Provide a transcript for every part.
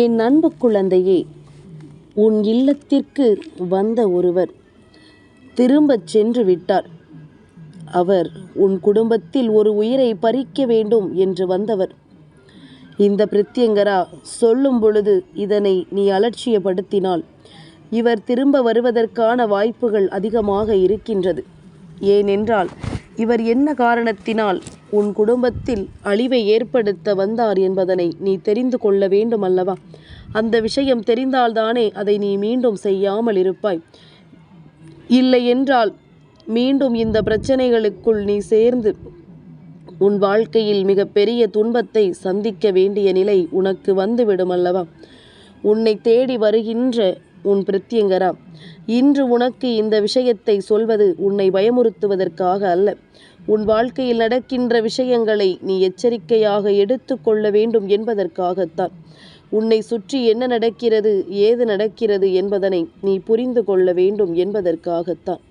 என் அன்பு குழந்தையே உன் இல்லத்திற்கு வந்த ஒருவர் திரும்பச் சென்று விட்டார். அவர் உன் குடும்பத்தில் ஒரு உயிரை பறிக்க வேண்டும் என்று வந்தவர். இந்த பிரித்யங்கரா சொல்லும் பொழுது இதனை நீ அலட்சியப்படுத்தினால் இவர் திரும்ப வருவதற்கான வாய்ப்புகள் அதிகமாக இருக்கின்றது. ஏனென்றால் இவர் என்ன காரணத்தினால் உன் குடும்பத்தில் அழிவை ஏற்படுத்த வந்தார் என்பதனை நீ தெரிந்து கொள்ள வேண்டும் அல்லவா? அந்த விஷயம் தெரிந்தால்தானே அதை நீ மீண்டும் செய்யாமல் இருப்பாய். இல்லை என்றால் மீண்டும் இந்த பிரச்சனைகளுக்குள் நீ சேர்ந்து உன் வாழ்க்கையில் மிகப்பெரிய துன்பத்தை சந்திக்க வேண்டிய நிலை உனக்கு வந்துவிடும் அல்லவா? உன்னை தேடி வருகின்ற உன் பிரத்யங்கரா இன்று உனக்கு இந்த விஷயத்தை சொல்வது உன்னை பயமுறுத்துவதற்காக அல்ல. உன் வாழ்க்கையில் நடக்கின்ற விஷயங்களை நீ எச்சரிக்கையாக எடுத்துக்கொள்ள வேண்டும் என்பதற்காகத்தான். உன்னை சுற்றி என்ன நடக்கிறது ஏது நடக்கிறது என்பதனை நீ புரிந்து கொள்ள வேண்டும் என்பதற்காகத்தான்.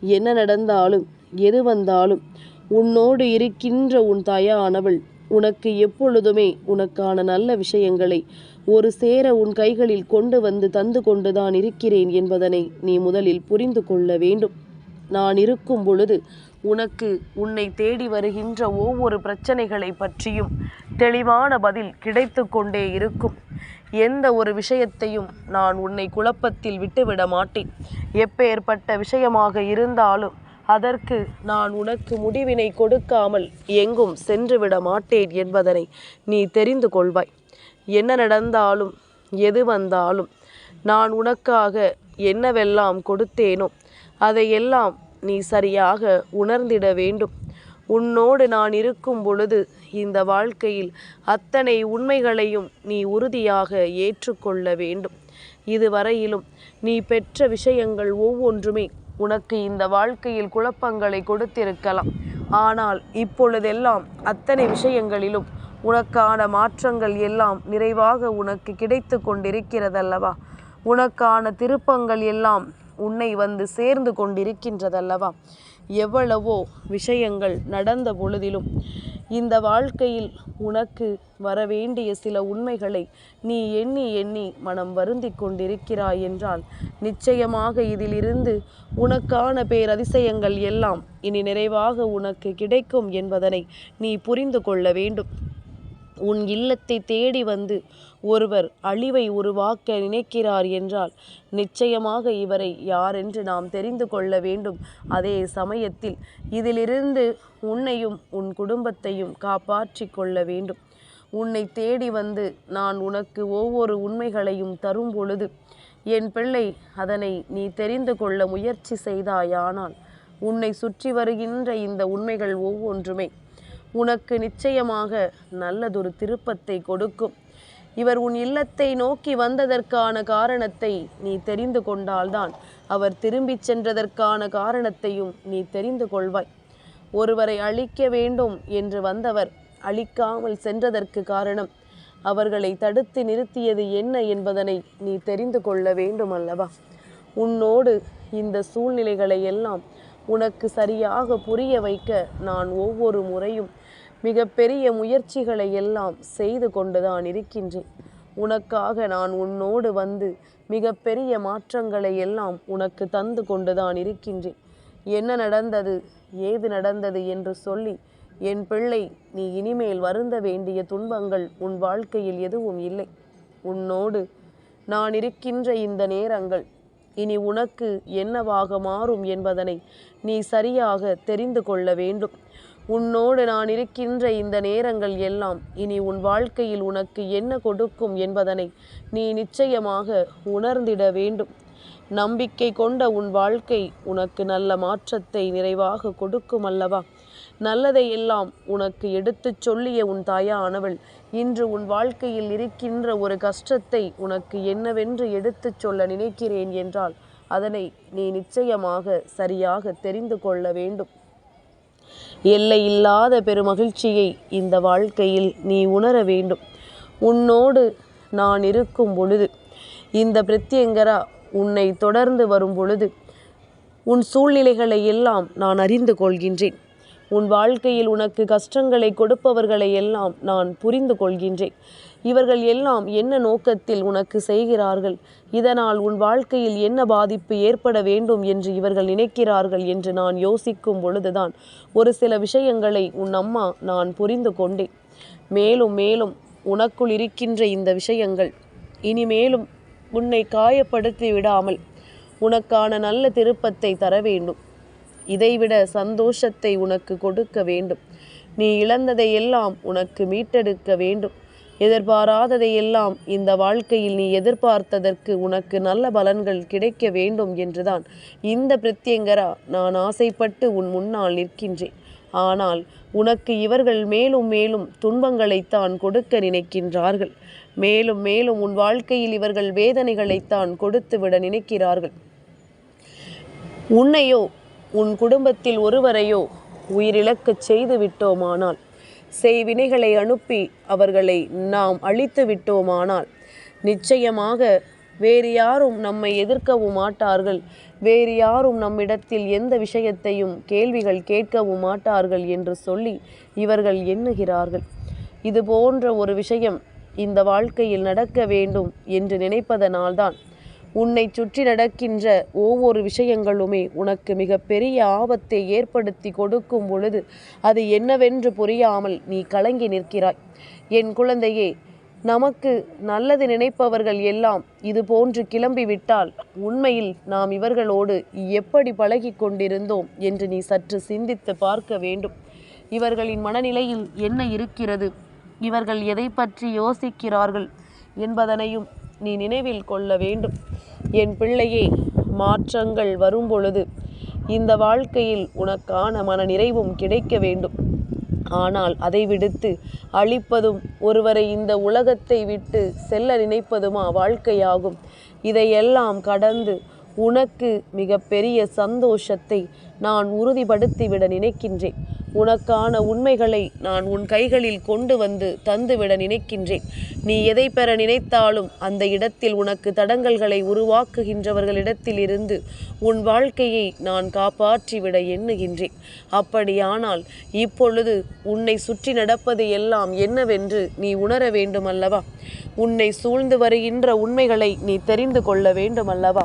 என்ன நடந்தாலும் எது வந்தாலும் உன்னோடு இருக்கின்ற உன் தாயானவள் உனக்கு எப்பொழுதுமே உனக்கான நல்ல விஷயங்களை ஒரு சேர உன் கைகளில் கொண்டு வந்து தந்து கொண்டுதான் இருக்கிறேன் என்பதனை நீ முதலில் புரிந்து கொள்ள வேண்டும். நான் இருக்கும் பொழுது உனக்கு உன்னை தேடி வருகின்ற ஒவ்வொரு பிரச்சனைகளை பற்றியும் தெளிவான பதில் கிடைத்து கொண்டே இருக்கும். எந்த ஒரு விஷயத்தையும் நான் உன்னை குழப்பத்தில் விட்டுவிட மாட்டேன். எப்பேற்பட்ட விஷயமாக இருந்தாலும் அதற்கு நான் உனக்கு முடிவினை கொடுக்காமல் எங்கும் சென்றுவிட மாட்டேன் என்பதனை நீ தெரிந்து கொள்வாய். என்ன நடந்தாலும் எது வந்தாலும் நான் உனக்காக என்னவெல்லாம் கொடுத்தேனோ அதையெல்லாம் நீ சரியாக உணர்ந்திட வேண்டும். உன்னோடு நான் இருக்கும் பொழுது இந்த வாழ்க்கையில் அத்தனை உண்மைகளையும் நீ உறுதியாக ஏற்றுக்கொள்ள வேண்டும். இதுவரையிலும் நீ பெற்ற விஷயங்கள் ஒவ்வொன்றுமே உனக்கு இந்த வாழ்க்கையில் குழப்பங்களை கொடுத்திருக்கலாம். ஆனால் இப்பொழுதெல்லாம் அத்தனை விஷயங்களிலும் உனக்கான மாற்றங்கள் எல்லாம் நிறைவாக உனக்கு கிடைத்து கொண்டிருக்கிறதல்லவா? உனக்கான திருப்பங்கள் எல்லாம் உன்னை வந்து சேர்ந்து கொண்டிருக்கின்றதல்லவா? எவ்வளவோ விஷயங்கள் நடந்த பொழுதிலும் இந்த வாழ்க்கையில் உனக்கு வரவேண்டிய சில உண்மைகளை நீ எண்ணி எண்ணி மனம் வருந்தி கொண்டிருக்கிறாய் என்றால் நிச்சயமாக இதிலிருந்து உனக்கான பேரதிசயங்கள் எல்லாம் இனி நிறைவாக உனக்கு கிடைக்கும் என்பதனை நீ புரிந்து கொள்ள வேண்டும். உன் இல்லத்தை தேடி வந்து ஒருவர் அழிவை உருவாக்க நினைக்கிறார் என்றால் நிச்சயமாக இவரை யாரென்று நாம் தெரிந்து கொள்ள வேண்டும். அதே சமயத்தில் இதிலிருந்து உன்னையும் உன் குடும்பத்தையும் காப்பாற்றி கொள்ள வேண்டும். உன்னை தேடி வந்து நான் உனக்கு ஒவ்வொரு உண்மைகளையும் தரும் பொழுது என் பிள்ளை அதனை நீ தெரிந்து கொள்ள முயற்சி செய்தாயானால் உன்னை சுற்றி வருகின்ற இந்த உண்மைகள் ஒவ்வொன்றுமே உனக்கு நிச்சயமாக நல்லதொரு திருப்பத்தை கொடுக்கும். இவர் உன் இல்லத்தை நோக்கி வந்ததற்கான காரணத்தை நீ தெரிந்து கொண்டால்தான். அவர் திரும்பிச் சென்றதற்கான காரணத்தையும் நீ தெரிந்து கொள்வாய். ஒருவரை அழிக்க வேண்டும் என்று வந்தவர் அழிக்காமல் சென்றதற்கு காரணம். அவர்களை தடுத்து நிறுத்தியது என்ன என்பதனை நீ தெரிந்து கொள்ள வேண்டும் அல்லவா உன்னோடு இந்த சூழ்நிலைகளை எல்லாம் உனக்கு சரியாக புரிய வைக்க நான் ஒவ்வொரு முறையும் மிகப்பெரிய முயற்சிகளை எல்லாம் செய்து கொண்டுதான் இருக்கின்றேன். உனக்காக நான் உன்னோடு வந்து மிகப்பெரிய மாற்றங்களை எல்லாம் உனக்கு தந்து கொண்டுதான் இருக்கின்றேன். என்ன நடந்தது? ஏது நடந்தது என்று சொல்லி என் பிள்ளை நீ இனிமேல் வருந்த வேண்டிய துன்பங்கள் உன் வாழ்க்கையில் எதுவும் இல்லை. உன்னோடு நான் இருக்கின்ற இந்த நேரங்கள் இனி உனக்கு என்னவாக மாறும் என்பதனை நீ சரியாக தெரிந்து கொள்ள வேண்டும். உன்னோடு நான் இருக்கின்ற இந்த நேரங்கள் எல்லாம் இனி உன் வாழ்க்கையில் உனக்கு என்ன கொடுக்கும் என்பதனை நீ நிச்சயமாக உணர்ந்திட வேண்டும். நம்பிக்கை கொண்ட உன் வாழ்க்கை உனக்கு நல்ல மாற்றத்தை நிறைவாக கொடுக்கும் அல்லவா? நல்லதை எல்லாம் உனக்கு எடுத்துச் சொல்லிய உன் தாயானவள் இன்று உன் வாழ்க்கையில் இருக்கின்ற ஒரு கஷ்டத்தை உனக்கு என்னவென்று எடுத்துச் சொல்ல நினைக்கிறேன் என்றால் அதனை நீ நிச்சயமாக சரியாக தெரிந்து கொள்ள வேண்டும். எல்லை இல்லாத பெருமகிழ்ச்சியை இந்த வாழ்க்கையில் நீ உணர வேண்டும். உன்னோடு நான் இருக்கும் பொழுது இந்த பிரத்யங்கரா உன்னை தொடர்ந்து வரும் பொழுது உன் சூழ்நிலைகளை எல்லாம் நான் அறிந்து கொள்கின்றேன். உன் வாழ்க்கையில் உனக்கு கஷ்டங்களை கொடுப்பவர்களை எல்லாம் நான் புரிந்து கொள்கின்றேன். இவர்கள் எல்லாம் என்ன நோக்கத்தில் உனக்கு செய்கிறார்கள்? இதனால் உன் வாழ்க்கையில் என்ன பாதிப்பு ஏற்பட வேண்டும் என்று இவர்கள் நினைக்கிறார்கள் என்று நான் யோசிக்கும் பொழுதுதான் ஒரு சில விஷயங்களை உன் அம்மா நான் புரிந்து கொண்டேன். மேலும் மேலும் உனக்குள் இருக்கின்ற இந்த விஷயங்கள் இனிமேலும் உன்னை காயப்படுத்தி விடாமல் உனக்கான நல்ல திருப்பத்தை தர வேண்டும். இதைவிட சந்தோஷத்தை உனக்கு கொடுக்க வேண்டும். நீ இழந்ததை எல்லாம் உனக்கு மீட்டெடுக்க வேண்டும். எதிர்பாராததை எல்லாம் இந்த வாழ்க்கையில் நீ எதிர்பார்த்ததற்கு உனக்கு நல்ல பலன்கள் கிடைக்க வேண்டும் என்றுதான். இந்த பிரத்யங்கரா நான் ஆசைப்பட்டு உன் முன்னால் நிற்கின்றேன். ஆனால் உனக்கு இவர்கள் மேலும் மேலும் துன்பங்களைத்தான் கொடுக்க நினைக்கின்றார்கள். மேலும் மேலும் உன் வாழ்க்கையில் இவர்கள் வேதனைகளைத்தான் கொடுத்துவிட நினைக்கிறார்கள். உன்னையோ உன் குடும்பத்தில் ஒருவரையோ உயிரிழக்கச் செய்து விட்டோமானால் செய்வினைகளை அனுப்பி அவர்களை நாம் அழித்து விட்டோமானால் நிச்சயமாக வேறு யாரும் நம்மை எதிர்க்கவும் மாட்டார்கள். வேறு யாரும் நம்மிடத்தில் எந்த விஷயத்தையும் கேள்விகள் கேட்கவும் மாட்டார்கள் என்று சொல்லி இவர்கள் எண்ணுகிறார்கள். இது போன்ற ஒரு விஷயம் இந்த வாழ்க்கையில் நடக்க வேண்டும் என்று நினைப்பதனால்தான் உன்னை சுற்றி நடக்கின்ற ஒவ்வொரு விஷயங்களுமே உனக்கு மிக பெரிய ஆபத்தை ஏற்படுத்தி கொடுக்கும் பொழுது அது என்னவென்று புரியாமல் நீ கலங்கி நிற்கிறாய். என் குழந்தையே நமக்கு நல்லது நினைப்பவர்கள் எல்லாம் இது போன்று கிளம்பிவிட்டால் உண்மையில் நாம் இவர்களோடு எப்படி பழகி கொண்டிருந்தோம் என்று நீ சற்று சிந்தித்து பார்க்க வேண்டும். இவர்களின் மனநிலையில் என்ன இருக்கிறது? இவர்கள் எதை பற்றி யோசிக்கிறார்கள் என்பதனையும் நீ நினைவில் கொள்ள வேண்டும். என் பிள்ளையே மாற்றங்கள் வரும்பொழுது இந்த வாழ்க்கையில் உனக்கான மன நிறைவும் கிடைக்க வேண்டும். ஆனால் அதை விடுத்து அழிப்பதும் ஒருவரை இந்த உலகத்தை விட்டு செல்ல நினைப்பதுமா வாழ்க்கையாகும். இதையெல்லாம் கடந்து உனக்கு மிகப்பெரிய சந்தோஷத்தை நான் உறுதிப்படுத்திவிட நினைக்கின்றேன். உனக்கான உண்மைகளை நான் உன் கைகளில் கொண்டு வந்து தந்துவிட நினைக்கின்றேன். நீ எதை பெற நினைத்தாலும் அந்த இடத்தில் உனக்கு தடங்கல்களை உருவாக்குகின்றவர்களிடத்தில் இருந்து உன் வாழ்க்கையை நான் காப்பாற்றிவிட எண்ணுகின்றேன். அப்படியானால் இப்பொழுது உன்னை சுற்றி நடப்பது எல்லாம் என்னவென்று நீ உணர வேண்டும் அல்லவா உன்னை சூழ்ந்து வருகின்ற உண்மைகளை நீ தெரிந்து கொள்ள வேண்டும் அல்லவா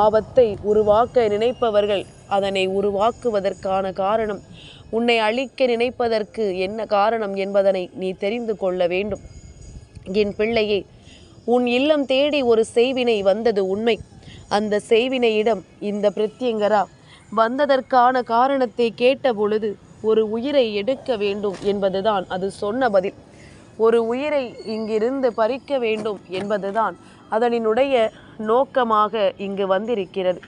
ஆபத்தை உருவாக்க நினைப்பவர்கள் அதனை உருவாக்குவதற்கான காரணம். உன்னை அழிக்க நினைப்பதற்கு என்ன காரணம் என்பதனை நீ தெரிந்து கொள்ள வேண்டும். என் பிள்ளையே உன் இல்லம் தேடி ஒரு செய்வினை வந்தது உண்மை. அந்த செய்வினையிடம் இந்த பிரத்யங்கரா வந்ததற்கான காரணத்தை கேட்ட பொழுது ஒரு உயிரை எடுக்க வேண்டும் என்பதுதான் அது சொன்ன பதில். ஒரு உயிரை இங்கிருந்து பறிக்க வேண்டும் என்பதுதான் அதனினுடைய நோக்கமாக இங்கு வந்திருக்கிறது.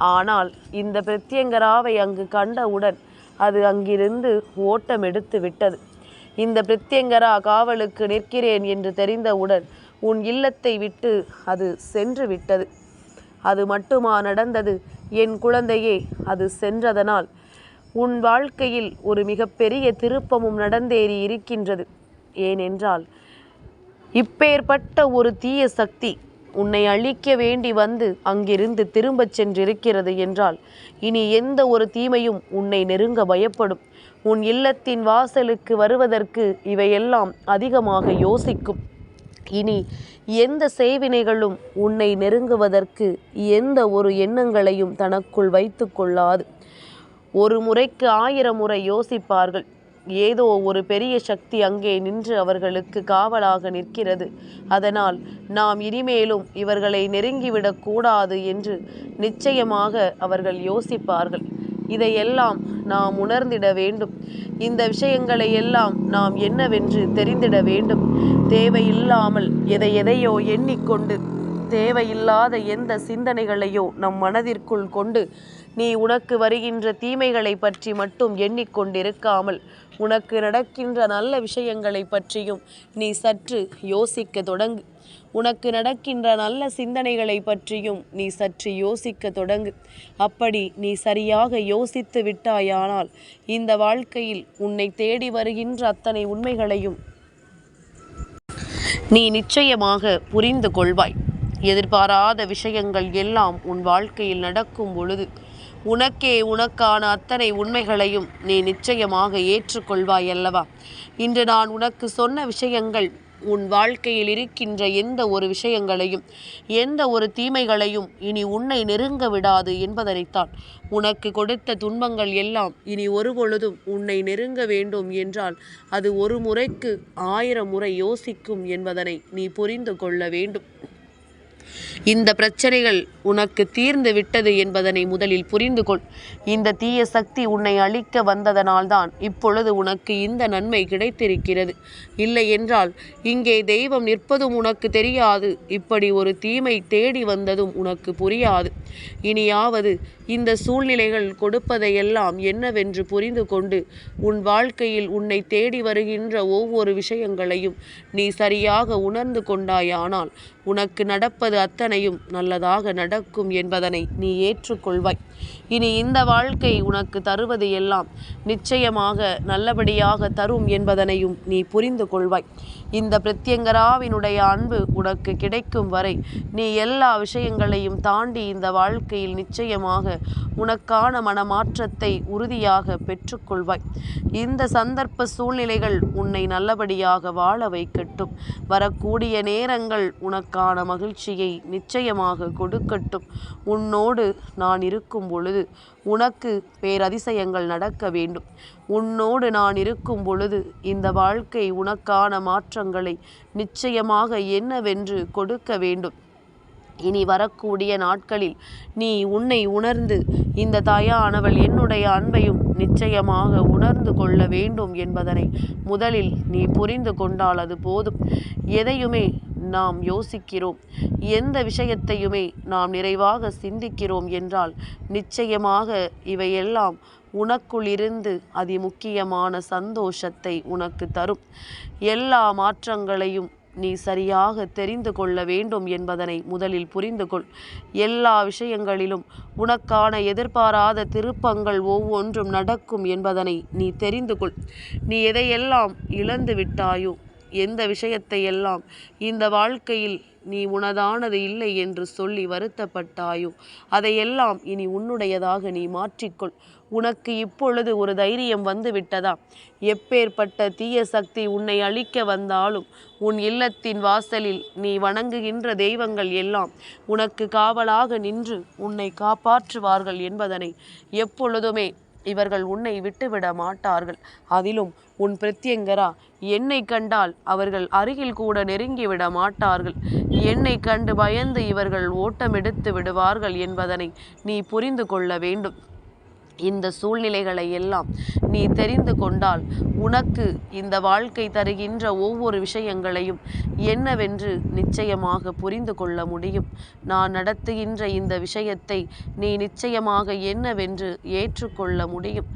ஆனால் இந்த பிரத்யங்கராவை அங்கு கண்டவுடன் அது அங்கிருந்து ஓட்டம் எடுத்து விட்டது. இந்த பிரத்யங்கரா காவலுக்கு நிற்கிறேன் என்று தெரிந்தவுடன் உன் இல்லத்தை விட்டு அது சென்று விட்டது. அது மட்டுமா நடந்தது? என் குழந்தையே அது சென்றதனால் உன் வாழ்க்கையில் ஒரு மிகப்பெரிய திருப்பமும் நடந்தேறி இருக்கின்றது. ஏனென்றால் இப்பேற்பட்ட ஒரு தீய சக்தி உன்னை அழிக்க வேண்டி வந்து அங்கிருந்து திரும்பச் சென்றிருக்கிறது என்றால் இனி எந்த ஒரு தீமையும் உன்னை நெருங்க பயப்படும். உன் இல்லத்தின் வாசலுக்கு வருவதற்கு இவையெல்லாம் அதிகமாக யோசிக்கும். இனி எந்த செய்வினைகளும் உன்னை நெருங்குவதற்கு எந்த ஒரு எண்ணங்களையும் தனக்குள் வைத்து கொள்ளாது. ஒரு முறைக்கு ஆயிரம் முறை யோசிப்பார்கள். ஏதோ ஒரு பெரிய சக்தி அங்கே நின்று அவர்களுக்கு காவலாக நிற்கிறது. அதனால் நாம் இனிமேலும் இவர்களை நெருங்கிவிடக் கூடாது என்று நிச்சயமாக அவர்கள் யோசிப்பார்கள். இதையெல்லாம் நாம் உணர்ந்திட வேண்டும். இந்த விஷயங்களை எல்லாம் நாம் என்னவென்று தெரிந்திட வேண்டும். தேவையில்லாமல் எதை எதையோ எண்ணிக்கொண்டு தேவையில்லாத எந்த சிந்தனைகளையோ நம் மனதிற்குள் கொண்டு நீ உனக்கு வருகின்ற தீமைகளை பற்றி மட்டும் எண்ணிக்கொண்டிருக்காமல் உனக்கு நடக்கின்ற நல்ல விஷயங்களை பற்றியும் நீ சற்று யோசிக்க தொடங்கு. உனக்கு நடக்கின்ற நல்ல சிந்தனைகளை பற்றியும் நீ சற்று யோசிக்க தொடங்கு. அப்படி நீ சரியாக யோசித்து விட்டாயானால் இந்த வாழ்க்கையில் உன்னை தேடி வருகின்ற அத்தனை உண்மைகளையும் நீ நிச்சயமாக புரிந்து கொள்வாய். எதிர்பாராத விஷயங்கள் எல்லாம் உன் வாழ்க்கையில் நடக்கும் பொழுது உனக்கே உனக்கான அத்தனை உண்மைகளையும் நீ நிச்சயமாக ஏற்றுக்கொள்வாய் அல்லவா? இன்று நான் உனக்கு சொன்ன விஷயங்கள் உன் வாழ்க்கையில் இருக்கின்ற எந்த ஒரு விஷயங்களையும் எந்த ஒரு தீமைகளையும் இனி உன்னை நெருங்க விடாது என்பதனைத்தான். உனக்கு கொடுத்த துன்பங்கள் எல்லாம் இனி ஒரு பொழுதும் உன்னை நெருங்க வேண்டும் என்றால் அது ஒரு முறைக்கு ஆயிரம் முறை யோசிக்கும் என்பதனை நீ புரிந்து கொள்ள வேண்டும். இந்த பிரச்சனைகள் உனக்கு தீர்ந்து விட்டது என்பதனை முதலில் புரிந்து கொள். இந்த தீய சக்தி உன்னை அழிக்க வந்ததனால்தான் இப்பொழுது உனக்கு இந்த நன்மை கிடைத்திருக்கிறது. இல்லை என்றால் இங்கே தெய்வம் நிற்பதும் உனக்கு தெரியாது. இப்படி ஒரு தீமை தேடி வந்ததும் உனக்கு புரியாது. இனியாவது இந்த சூழ்நிலைகள் கொடுப்பதையெல்லாம் என்னவென்று புரிந்து கொண்டு உன் வாழ்க்கையில் உன்னை தேடி வருகின்ற ஒவ்வொரு விஷயங்களையும் நீ சரியாக உணர்ந்து கொண்டாயானால் உனக்கு நடப்பது அத்தனையும் நல்லதாக நடக்கும் என்பதனை நீ ஏற்றுக்கொள்வாய். இனி இந்த வாழ்க்கை உனக்கு தருவது எல்லாம் நிச்சயமாக நல்லபடியாக தரும் என்பதனையும் நீ புரிந்து கொள்வாய். இந்த பிரத்யங்கராவினுடைய அன்பு உனக்கு கிடைக்கும் வரை நீ எல்லா விஷயங்களையும் தாண்டி இந்த வாழ்க்கையில் நிச்சயமாக உனக்கான மனமாற்றத்தை உறுதியாக பெற்றுக்கொள்வாய். இந்த சந்தர்ப்ப சூழ்நிலைகள் உன்னை நல்லபடியாக வாழ வைக்கட்டும். வரக்கூடிய நேரங்கள் உனக்கான மகிழ்ச்சியை நிச்சயமாக கொடுக்கட்டும். உன்னோடு நான் இருக்கும் பொழுது உனக்கு பேரதிசயங்கள் நடக்க வேண்டும். உன்னோடு நான் இருக்கும் பொழுது இந்த வாழ்க்கை உனக்கான மாற்றங்களை நிச்சயமாக என்னவென்று கொடுக்க வேண்டும். இனி வரக்கூடிய நாட்களில் நீ உன்னை உணர்ந்து இந்த தாயானவள் என்னுடைய அன்பையும் நிச்சயமாக உணர்ந்து கொள்ள வேண்டும் என்பதனை முதலில் நீ புரிந்து கொண்டால் அது போதும். எதையுமே நாம் யோசிக்கிறோம். எந்த விஷயத்தையுமே நாம் நிறைவாக சிந்திக்கிறோம் என்றால் நிச்சயமாக இவையெல்லாம் உனக்குள்ளிருந்து அதி முக்கியமான சந்தோஷத்தை உனக்கு தரும். எல்லா மாற்றங்களையும் நீ சரியாக தெரிந்து கொள்ள வேண்டும் என்பதனை முதலில் புரிந்து கொள். எல்லா விஷயங்களிலும் உனக்கான எதிர்பாராத திருப்பங்கள் ஒவ்வொன்றும் நடக்கும் என்பதனை நீ தெரிந்து கொள். நீ எதையெல்லாம் இழந்து விட்டாயோ எந்த விஷயத்தையெல்லாம் இந்த வாழ்க்கையில் நீ உனதானது இல்லை என்று சொல்லி வருத்தப்பட்டாயோ அதையெல்லாம் இனி உன்னுடையதாக நீ மாற்றிக்கொள். உனக்கு இப்பொழுது ஒரு தைரியம் வந்து விட்டதா எப்பேற்பட்ட தீய சக்தி உன்னை அழிக்க வந்தாலும் உன் இல்லத்தின் வாசலில் நீ வணங்குகின்ற தெய்வங்கள் எல்லாம் உனக்கு காவலாக நின்று உன்னை காப்பாற்றுவார்கள் என்பதனை எப்பொழுதுமே இவர்கள் உன்னை விட்டுவிட மாட்டார்கள் அதிலும் உன் பிரத்யங்கரா என்னை கண்டால் அவர்கள் அருகில் கூட நெருங்கிவிட மாட்டார்கள் என்னை கண்டு பயந்து இவர்கள் ஓட்டமெடுத்து விடுவார்கள் என்பதனை நீ புரிந்து கொள்ள வேண்டும். இந்த சூழ்நிலைகளை எல்லாம் நீ தெரிந்து கொண்டால் உனக்கு இந்த வாழ்க்கை தருகின்ற ஒவ்வொரு விஷயங்களையும் என்னவென்று நிச்சயமாக புரிந்து கொள்ள முடியும். நான் நடத்துகின்ற இந்த விஷயத்தை நீ நிச்சயமாக என்னவென்று ஏற்றுக்கொள்ள முடியும்.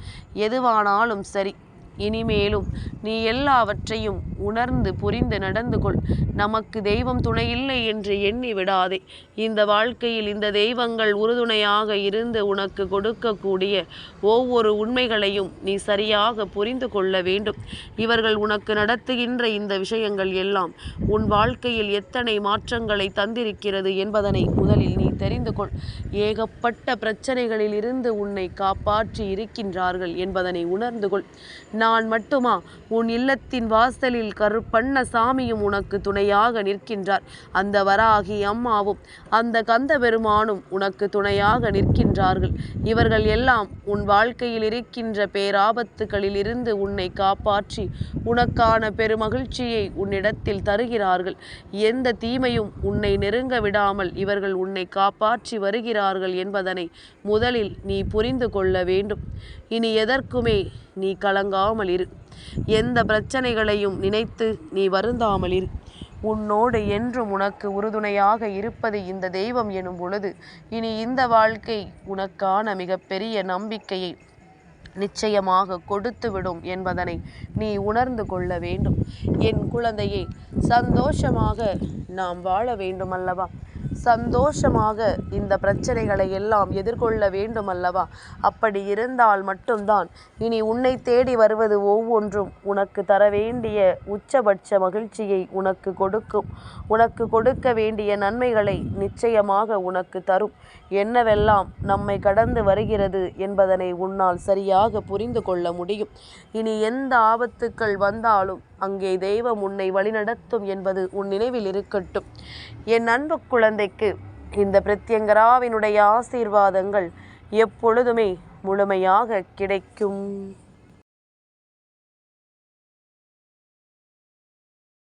எதுவானாலும் சரி இனிமேலும் நீ எல்லாவற்றையும் உணர்ந்து புரிந்து நடந்து கொள். நமக்கு தெய்வம் துணையில்லை என்று எண்ணி விடாதே. இந்த வாழ்க்கையில் இந்த தெய்வங்கள் உறுதுணையாக இருந்து உனக்கு கொடுக்கக்கூடிய ஒவ்வொரு உண்மைகளையும் நீ சரியாக புரிந்து கொள்ள வேண்டும். இவர்கள் உனக்கு நடத்துகின்ற இந்த விஷயங்கள் எல்லாம் உன் வாழ்க்கையில் எத்தனை மாற்றங்களை தந்திருக்கிறது என்பதனை முதலில் நீ தெரிந்து கொள் ஏகப்பட்ட பிரச்சனைகளில் இருந்து உன்னை காப்பாற்றி இருக்கின்றார்கள் என்பதனை உணர்ந்து கொள் நான் மட்டுமா? உன் இல்லத்தின் வாசலில் கருப்பண்ண சாமியும் உனக்கு துணையாக நிற்கின்றார். அந்த வராகி அம்மாவும் அந்த கந்த பெருமானும் உனக்கு துணையாக நிற்கின்றார்கள். இவர்கள் எல்லாம் உன் வாழ்க்கையில் இருக்கின்ற பேராபத்துகளிலிருந்து உன்னை காப்பாற்றி உனக்கான பெருமகிழ்ச்சியை உன்னிடத்தில் தருகிறார்கள். எந்த தீமையும் உன்னை நெருங்க விடாமல் இவர்கள் உன்னை காப்பாற்றி வருகிறார்கள் என்பதனை முதலில் நீ புரிந்து கொள்ள வேண்டும். இனி எதற்குமே நீ கலங்காமல் இரு. எந்த பிரச்சனைகளையும் நினைத்து நீ வருந்தாமல் இரு. உன்னோடு என்றும் உனக்கு உறுதுணையாக இருப்பது இந்த தெய்வம் எனும் பொழுது இனி இந்த வாழ்க்கை உனக்கான மிகப்பெரிய நம்பிக்கையை நிச்சயமாக கொடுத்துவிடும் என்பதனை நீ உணர்ந்து கொள்ள வேண்டும். என் குழந்தையை சந்தோஷமாக நாம் வாழ வேண்டும் அல்லவா சந்தோஷமாக இந்த பிரச்சனைகளை எல்லாம் எதிர்கொள்ள வேண்டும் அல்லவா அப்படி இருந்தால் மட்டும்தான் இனி உன்னை தேடி வருவது ஒவ்வொன்றும் உனக்கு தர வேண்டிய உச்சபட்ச மகிழ்ச்சியை உனக்கு கொடுக்கும். உனக்கு கொடுக்க வேண்டிய நன்மைகளை நிச்சயமாக உனக்கு தரும். என்னவெல்லாம் நம்மை கடந்து வருகிறது என்பதனை உன்னால் சரியாக புரிந்து கொள்ள முடியும். இனி எந்த ஆபத்துக்கள் வந்தாலும் அங்கே தெய்வம் உன்னை வழிநடத்தும் என்பது உன் நினைவில் இருக்கட்டும். என் அன்பு குழந்தைக்கு இந்த பிரத்யங்கராவினுடைய ஆசீர்வாதங்கள் எப்பொழுதுமே முழுமையாக கிடைக்கும்.